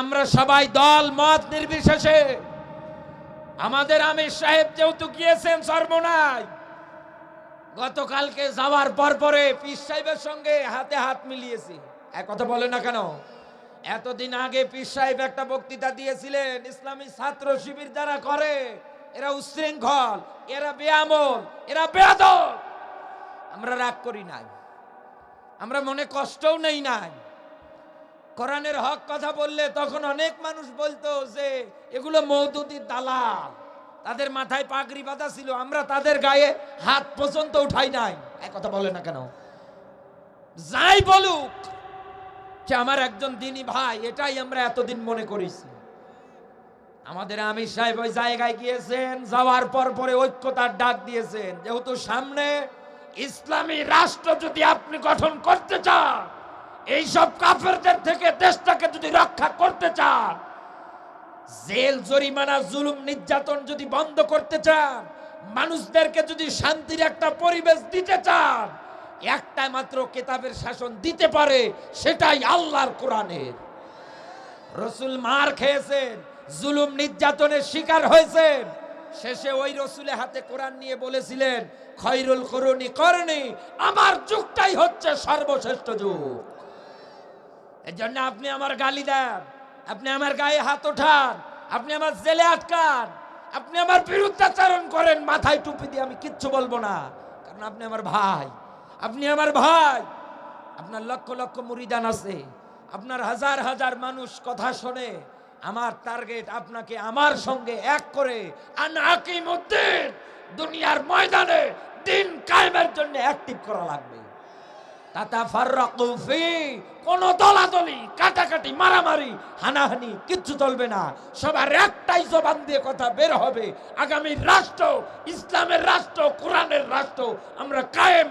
আমরা সবাই দল, মত নির্বিশেষে। আমাদের আমির সাহেব যেহেতু গিয়েছেন সর্বনায় গতকালকে যাওয়ার পর পরে পীর সাহেবের সঙ্গে হাতে হাত মিলিয়েছি। এক কথা বলে না কেন? এতদিন আগে পীর সাহেব একটা বক্তৃতা দিয়েছিলেন, ইসলামী ছাত্র শিবির যারা করে, এরা উশৃঙ্খল, এরা বেআমল এরা বেয়াদব। আমরা রাগ করি নাই। আমরা মনে কষ্টও নেই নাই। কোরআনের হক কথা বললে তখন অনেক মানুষ বলতো যে, এগুলো মৌদুদির দালাল। তাদের মাথায় পাগড়ি বাঁধা ছিল, আমরা তাদের গায়ে হাত পর্যন্ত উঠাই নাই। এক কথা বলে না কেন? যাই বলুক যে আমার একজন দিনী ভাই, এটাই আমরা এতদিন মনে করেছি। আমাদের আমির সাহেব ওই জায়গায় গিয়েছেন, যাওয়ার পর পরে ঐক্যতার ডাক দিয়েছেন। যেহেতু সামনে ইসলামী রাষ্ট্র যদি আপনি গঠন করতে চান এইসব কাফেরদের থেকে দেশটাকে যদি রক্ষা করতে চান, জেল, জরিমানা, জুলুম, নির্যাতন যদি বন্ধ করতে চান, মানুষদেরকে যদি শান্তির একটা পরিবেশ দিতে চান একটা মাত্র কেতাবের শাসন দিতে পারে, সেটাই আল্লাহর কোরআনের। রসুল মার খেয়েছেন, জুলুম, নির্যাতনের শিকার হয়েছেন। শেষে ওই রসুলের হাতে কোরআন নিয়ে বলেছিলেন, খৈরুল করুনি করনি, আমার যুগটাই হচ্ছে সর্বশ্রেষ্ঠ যুগ। এর জন্য আপনি আমার গালি দেন, আপনি আমার গায়ে হাত ওঠান, আপনি আমার জেলে আটকান, আপনি আমার বিরুদ্ধাচারণ করেন, মাথায় টুপি দিয়ে আমি কিচ্ছু বলব না। কারণ আপনি আমার ভাই, আপনি আমার ভাই। আপনার লক্ষ লক্ষ মুরিদান আছে, আপনার হাজার হাজার মানুষ কথা শোনে, আমার টার্গেট আপনাকে আমার সঙ্গে এক করে আনাকিম দুনিয়ার ময়দানে দিন কায়েমের জন্য অ্যাক্টিভ করা লাগবে। কোন দলাদলি, কাটাকাটি, মারামারি, হানাহানি, কিচ্ছু চলবে না। সবার একটাই দিয়ে কথা বের হবে। আগামী রাষ্ট্র, ইসলামের রাষ্ট্র, কোরআনের রাষ্ট্র, আমরা কায়েম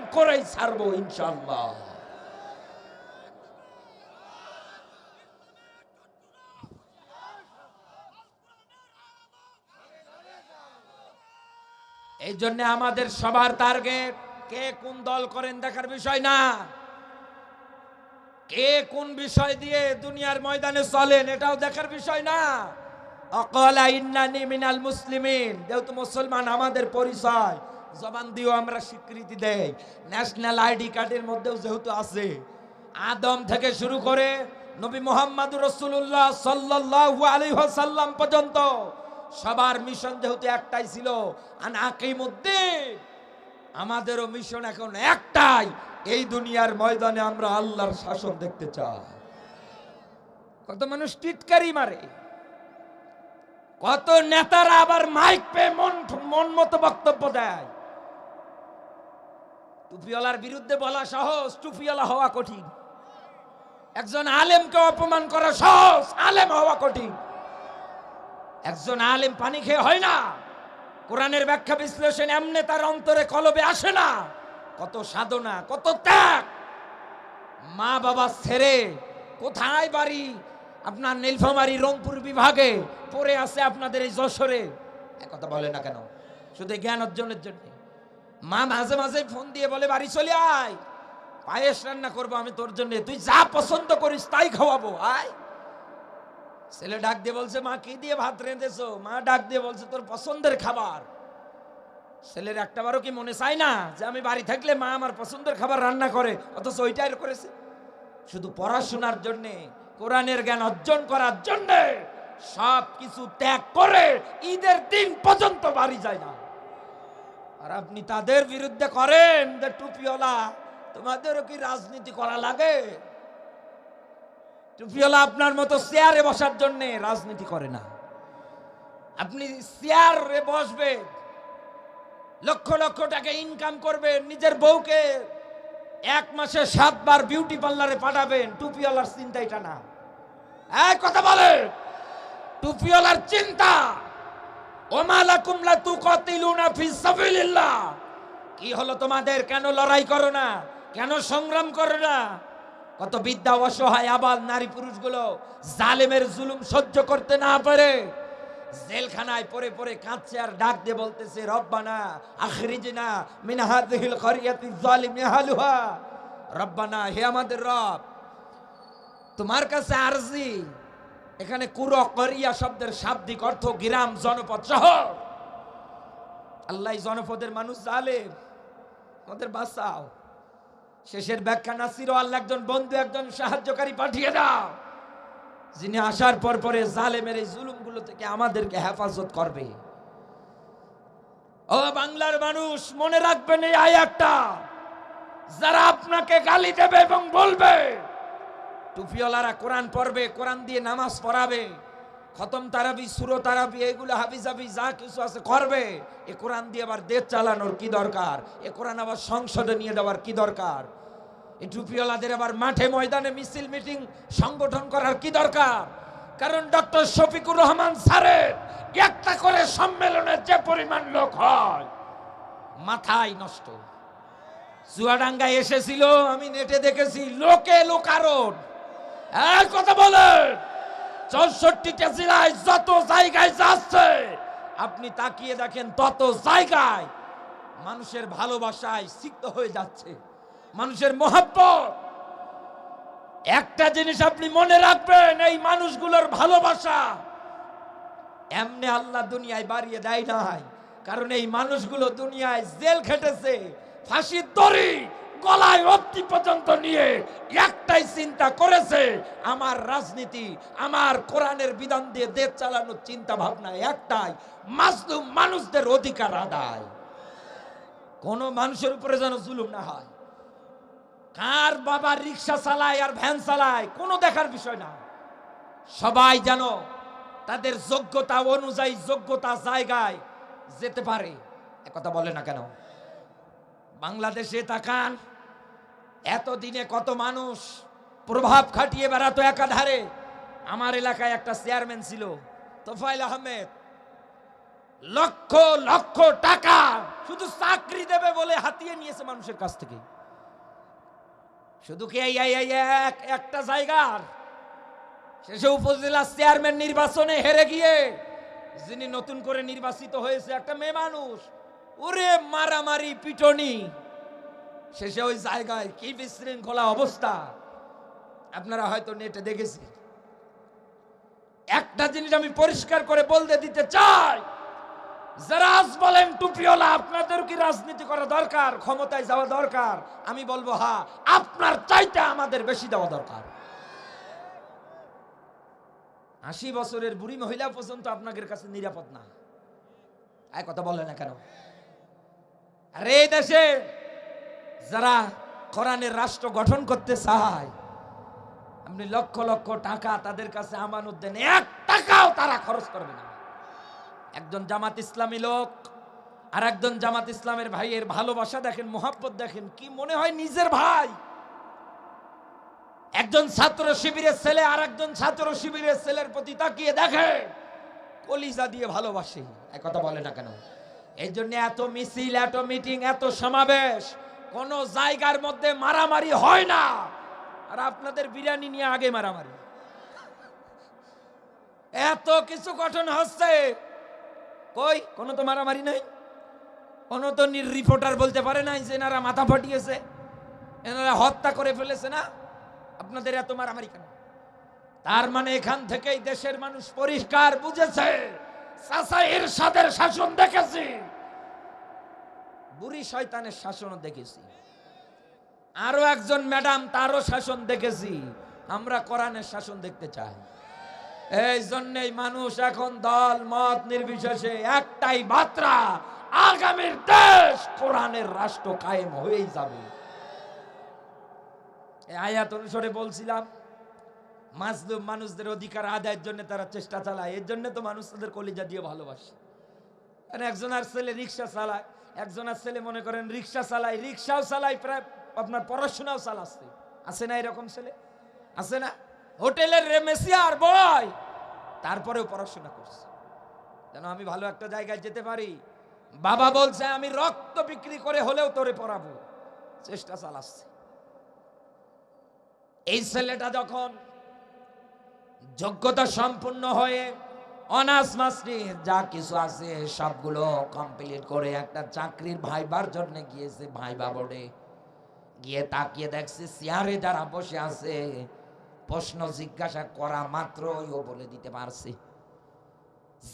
এই জন্য আমাদের সবার টার্গেট কে কোন দল করেন দেখার বিষয় না। কে কোন বিষয় দিয়ে দুনিয়ার ময়দানে চলেন এটাও দেখার বিষয় না। মিনাল যেহেতু মুসলমান আমাদের পরিচয়, জবান আমরা স্বীকৃতি ন্যাশনাল আইডি কার্ডের মধ্যেও যেহেতু আছে, আদম থেকে শুরু করে নবী মোহাম্মদ পর্যন্ত সবার মিশন যেহেতু একটাই ছিল, আন আকিমুদ্দিন। আমাদেরও মিশন এখন একটাই, এই দুনিয়ার ময়দানে আমরা আল্লাহর শাসন দেখতে চাই। কত মানুষ টিটকারি মারে, কত নেতারা আবার মাইক পেয়ে মন মন মতো বক্তব্য দেয়। টুপিওয়ালার বিরুদ্ধে বলা সহজ, টুপিওয়ালা হওয়া কঠিন। একজন আলেমকে অপমান করা সহজ, আলেম হওয়া কঠিন। একজন আলেম পানি খেয়ে হয় না। কোরআনের ব্যাখ্যা বিশ্লেষণ এমনি তার অন্তরে কলবে আসে না। কত সাধনা, কত ত্যাগ। মা বাবা ছেড়ে কোথায় বাড়ি? আপনার নীলফামারি রংপুর বিভাগে পড়ে আছে আপনাদের এই যশোরে। কথা বলে না কেন? শুধু জ্ঞান অর্জনের জন্য। মা মাঝে মাঝে ফোন দিয়ে বলে, বাড়ি চলে আয়। পায়েস রান্না করব আমি তোর জন্য। তুই যা পছন্দ করিস তাই খাওয়াবো। আয়। ছেলে ডাক দিয়ে বলছে, মা, কি দিয়ে ভাত রেঁধেছো? মা ডাক দিয়ে বলছে, তোর পছন্দের খাবার। ছেলের একটাবারও কি মনে চায় না যে আমি বাড়ি থাকলে মা আমার পছন্দের খাবার রান্না করে, অথচ ওইটাই করেছে। শুধু পড়াশোনার জন্যে, কোরআনের জ্ঞান অর্জন করার জন্যে সব কিছু ত্যাগ করে ঈদের দিন পর্যন্ত বাড়ি যায় না। আর আপনি তাদের বিরুদ্ধে করেন যে টুপিওয়ালা, তোমাদেরও কি রাজনীতি করা লাগে? টুপিওয়ালা আপনার মতো চেয়ারে বসার জন্য রাজনীতি করে না। আপনি চেয়ারে বসবে, লক্ষ লক্ষ টাকা ইনকাম করবেন নিজের বউকে এক মাসে সাতবার বিউটি পার্লারে পাঠাবেন, টুপিওয়ালার চিন্তা এটা না এই কথা বলে, টুপিওয়ালার চিন্তা ওমালাকুম লা তুকাতিলুনা ফি সাবিলিল্লাহ। কি হলো তোমাদের? কেন লড়াই করো না? কেন সংগ্রাম করো না? কত বিদ্যা অসহায় আবাল নারী পুরুষগুলো জালেমের জুলুম সহ্য করতে না পারে। জেলখানায় পরে পরে কাঁদছে আর ডাক দিয়ে বলতেছে, রব্বানা আখরিজনা মিন হাযিহিল করিয়াতি যালিম হালুহা রব্বানা, হে আমাদের রব, তোমার কাছে আরজি। এখানে কুর করিয়া শব্দের শাব্দিক অর্থ গ্রাম, জনপদ শহর আল্লাহ জনপদের মানুষ জালেম। আমাদের বাঁচাও। শেষের ব্যাখ্যা নাসির আল্লাহ একজন বন্ধু, একজন সাহায্যকারী পাঠিয়ে দাও। যিনি আসার পর পরে জালেমের এই জুলুমগুলো থেকে আমাদেরকে হেফাজত করবে। ও বাংলার মানুষ, মনে রাখবেন এই আয়াতটা। যারা আপনাকে গালি দেবে এবং বলবে, টুপিওয়ালারা কোরআন পড়বে, কোরআন দিয়ে নামাজ পড়াবে। খতম তারাবি, সুরো তারাবি, এগুলো হাবিজাবি যা কিছু আছে করবে। এ কোরআন দিয়ে আবার দেশ চালানোর কি দরকার? এ কোরআন আবার সংসদে নিয়ে দেওয়ার কি দরকার? এই টুপিওয়ালাদের আবার মাঠে ময়দানে মিছিল, মিটিং সংগঠন করার কি দরকার? কারণ ডক্টর শফিকুর রহমান স্যারের একটা করে সম্মেলনের যে পরিমাণ লোক হয়, মাথায় নষ্ট। চুয়াডাঙ্গায় এসেছিল, আমি নেটে দেখেছি, লোকে লোকারণ। এক কথা বলেন! চৌষট্টিটা জেলায় যত জায়গায় যাচ্ছে, আপনি তাকিয়ে দেখেন তত জায়গায় মানুষের ভালোবাসায় সিক্ত হয়ে যাচ্ছে, মানুষের মহাব্বত। একটা জিনিস আপনি মনে রাখবেন, এই মানুষগুলোর ভালোবাসা এমনি আল্লাহ দুনিয়ায় বাড়িয়ে দেয় নাই, কারণ এই মানুষগুলো দুনিয়ায় জেল খেটেছে, ফাঁসির দড়ি গলায় অব্দি পর্যন্ত নিয়ে একটাই চিন্তা করেছে, আমার রাজনীতি, আমার কোরআনের বিধান দিয়ে দেশ চালানোর চিন্তা ভাবনা একটাই, মাজলুম মানুষদের অধিকার আদায়। কোন মানুষের উপরে যেন জুলুম না হয়। কার বাবা রিক্সা চালায় আর ভ্যান চালায়, কোনো দেখার বিষয় না। সবাই যেন তাদের যোগ্যতা অনুযায়ী যোগ্যতা জায়গায় যেতে পারে। কথা বলে না কেন? বাংলাদেশে তাকান, এতদিনে কত মানুষ প্রভাব খাটিয়ে বেড়াতো একাধারে। আমার এলাকায় একটা চেয়ারম্যান ছিল তোফাইল আহমেদ। লক্ষ লক্ষ টাকা শুধু চাকরি দেবে বলে হাতিয়ে নিয়েছে মানুষের কাছ থেকে। শুধু কি একটা জায়গার? শেষে উপজেলা চেয়ারম্যান নির্বাচনে হেরে গিয়ে, যিনি নতুন করে নির্বাচিত হয়েছে, একটা মেয়ে মানুষ। ওরে মারামারি পিটনি। শেষে ওই জায়গায় কি বিশৃঙ্খলা অবস্থা? আপনারা হয়তো নেটে দেখেছি একটা জিনিস আমি পরিষ্কার করে বলতে দিতে চাই। যারা আজ বলেন টুপিওয়ালা আপনাদের কি রাজনীতি করা দরকার? ক্ষমতায় যাওয়া দরকার? আমি বলব হ্যাঁ আপনার চাইতে আমাদের বেশি দেওয়া দরকার। আশি বছরের বুড়ি মহিলা পর্যন্ত আপনাদের কাছে নিরাপদ না। এক কথা বলে না কেন? আরে এই দেশে যারা কোরআনের রাষ্ট্র গঠন করতে চায়, আপনি লক্ষ লক্ষ টাকা তাদের কাছে আমানত দেন, এক টাকাও তারা খরচ করবে না। একজন জামাত ইসলামী লোক আর একজন জামাত ইসলামের ভাইয়ের ভালোবাসা দেখেন, মোহাব্বত দেখেন, কি মনে হয় নিজের ভাই? একজন ছাত্র শিবিরের ছেলে আর একজন ছাত্র শিবিরের ছেলের প্রতি তাকিয়ে দেখে, কলিজা দিয়ে ভালোবাসে এক কথা বলে না কেন? এই জন্য এত মিছিল, এত মিটিং, এত সমাবেশ কোন জায়গার মধ্যে মারামারি হয় না। আর আপনাদের বিরিয়ানি নিয়ে আগে মারামারি। এত কিছু গঠন হচ্ছে। কই? কোনো তো মারামারি নাই? কোনো তো রিপোর্টার বলতে পারে নাই যে এনারা মাথা ফাটিয়েছে। এনারা হত্যা করে ফেলেছে না? আপনাদের এত মারামারি কেন? তার মানে এখান থেকেই দেশের মানুষ পরিষ্কার বুঝেছে। চাচা এরশাদের শাসন দেখেছি। বুড়ি শয়তানের শাসনও দেখেছি। আরও একজন ম্যাডাম তারও শাসন দেখেছি। আমরা কোরআনের শাসন দেখতে চাই। এই জন্যই মানুষ এখন দল মত নির্বিশেষে একটাই মাত্রা আগামীর দেশ কোরআনের রাষ্ট্র কায়েম হয়েই যাবে। আয়াত অনুসারে বলছিলাম মাজলুম মানুষদের অধিকার আদায়ের জন্য তারা চেষ্টা চালায়। এর জন্য তো মানুষ তাদের কলিজা দিয়ে ভালোবাসে। কারণ একজন আর ছেলে রিক্সা চালায় একজন আর ছেলে মনে করেন রিক্সা চালায়, রিক্সাও চালায়, প্রায় আপনার পড়াশোনাও চালাচ্ছে। আছে না এরকম ছেলে? আছে না? হোটেলের রেমেসিয়ার বয়! তারপরেও পড়াশোনা করছে। যেন আমি ভালো একটা জায়গায় যেতে পারি। বাবা বলছে, আমি রক্ত বিক্রি করে হলেও তোরে পড়াবো। চেষ্টা চালাচ্ছে। এই ছেলেটা যখন যোগ্যতা সম্পূর্ণ হয়ে অনার্স মাস্টারি যা কিছু আছে সবগুলো কমপ্লিট করে একটা চাকরির ভাইবার জন্য গিয়েছে ভাইবা বোর্ডে গিয়ে তাকিয়ে দেখছে চেয়ারে যারা বসে আছে, প্রশ্ন জিজ্ঞাসা করা মাত্রই ও বলে দিতে পারছে।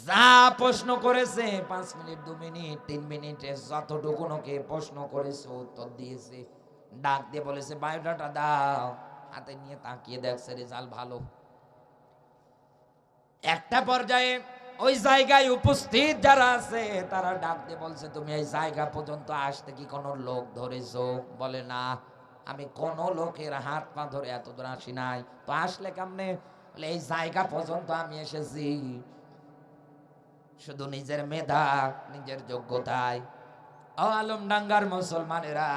যা প্রশ্ন করেছে, পাঁচ মিনিট, দু মিনিট, তিন মিনিটে যতটুকু ওকে প্রশ্ন করেছে, উত্তর দিয়েছে। ডাক দিয়ে বলেছে, বায়োডাটা দাও। হাতে নিয়ে তাকিয়ে দেখছে রেজাল্ট ভালো। একটা পর্যায়ে ওই জায়গায় উপস্থিত যারা আছে, তারা ডাক দিয়ে বলছে, তুমি এই জায়গা পর্যন্ত আসতে কি কোনো লোক ধরেছো? বলে, না, আমি কোন লোকের হাত পা ধরে এত দূর আসি নাই। তো আসলে কেমনে? বলে, এই জায়গা পর্যন্ত আমি এসেছি। শুধু নিজের মেধা, নিজের যোগ্যতায়। ও আলমডাঙ্গার মুসলমানেরা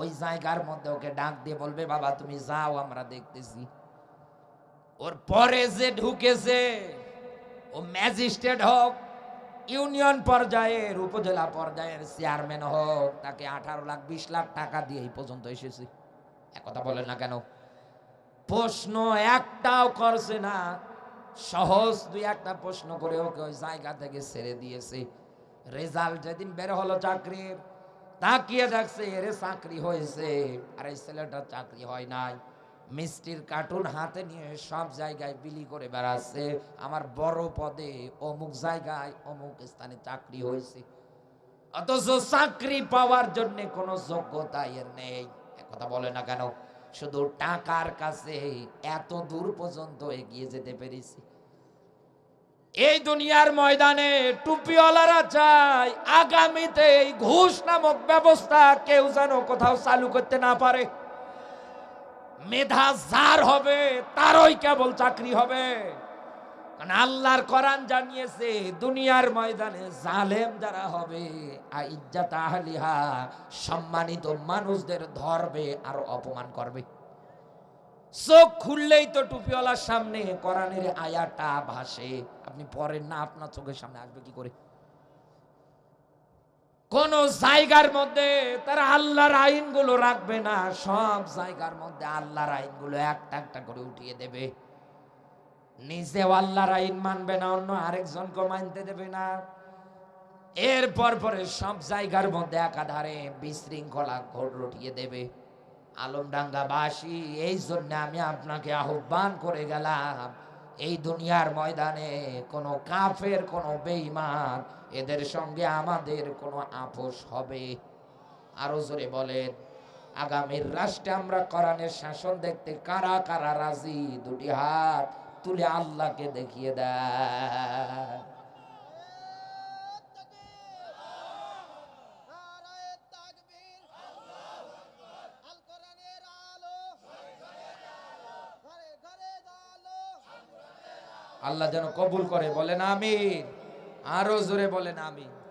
ওই জায়গার মধ্যে ওকে ডাক দিয়ে বলবে, বাবা, তুমি যাও, আমরা দেখতেছি। ওর পরে যে ঢুকেছে, ও ম্যাজিস্ট্রেট হোক, ইউনিয়ন পর্যায়ের, উপজেলা পর্যায়ের চেয়ারম্যান হোক, তাকে আঠারো লাখ, বিশ লাখ টাকা দিয়ে এই পর্যন্ত এসেছে। কথা বলে না কেন? প্রশ্ন একটাও করছে না। সহজ দুই একটা প্রশ্ন করে ওকে ওই জায়গা থেকে ছেড়ে দিয়েছে। রেজাল্ট যেদিন বের হলো চাকরির, তাকিয়ে দেখছে এর চাকরি হয়েছে। আর এই ছেলেটার চাকরি হয় নাই। মিষ্টির কার্টুন হাতে নিয়ে সব জায়গায় বিলি করে বেড়াচ্ছে। আমার বড় পদে অমুক জায়গায় অমুক স্থানে চাকরি হয়েছে। অথচ চাকরি পাওয়ার জন্য কোনো যোগ্যতা এর নেই। কথা বলে না কেন? শুধু টাকার কাছে এত দূর পর্যন্ত এগিয়ে যেতে পেরেছি। এই দুনিয়ার ময়দানে টুপিওয়ালারা চায় আগামীতে এই ঘুষ নামক ব্যবস্থা কেউ যেন কোথাও চালু করতে না পারে। মেধা যার হবে, তারই কেবল চাকরি হবে। আল্লাহর কোরআন জানিয়েছে, দুনিয়ার ময়দানে জালেম যারা হবে ইজ্জাত আহলিহা, সম্মানিত মানুষদের ধরবে আর অপমান করবে। চোখ খুললেই তো টুপিওয়ালার সামনে কোরআনের আয়াটা ভাসে। আপনি পড়েন না, আপনার চোখের সামনে আসবে কি করে? কোন জায়গার মধ্যে তারা আল্লাহর আইনগুলো রাখবে না, সব জায়গার মধ্যে আল্লাহর আইনগুলো একটা একটা করে উঠিয়ে দেবে। নিজেও আল্লাহর আইন মানবে না, অন্য আরেকজনকে মানতে দেবে না। এরপর পরে সব জায়গার মধ্যে একাধারে বিশৃঙ্খলা ঘট রটিয়ে দেবে। আলমডাঙ্গাবাসী, এই জন্য আমি আপনাকে আহ্বান করে গেলাম, এই দুনিয়ার ময়দানে কোনো কাফের, কোনো বেঈমান এদের সঙ্গে আমাদের কোনো আপোষ হবে? আরও জোরে বলেন, আগামীর রাষ্ট্রে আমরা কোরআনের শাসন দেখতে কারা কারা রাজি? দুটি হাত তুলে আল্লাহকে দেখিয়ে দেয় আল্লাহ যেন কবুল করে, বলেন আমিন। আরও জোরে বলেন আমিন।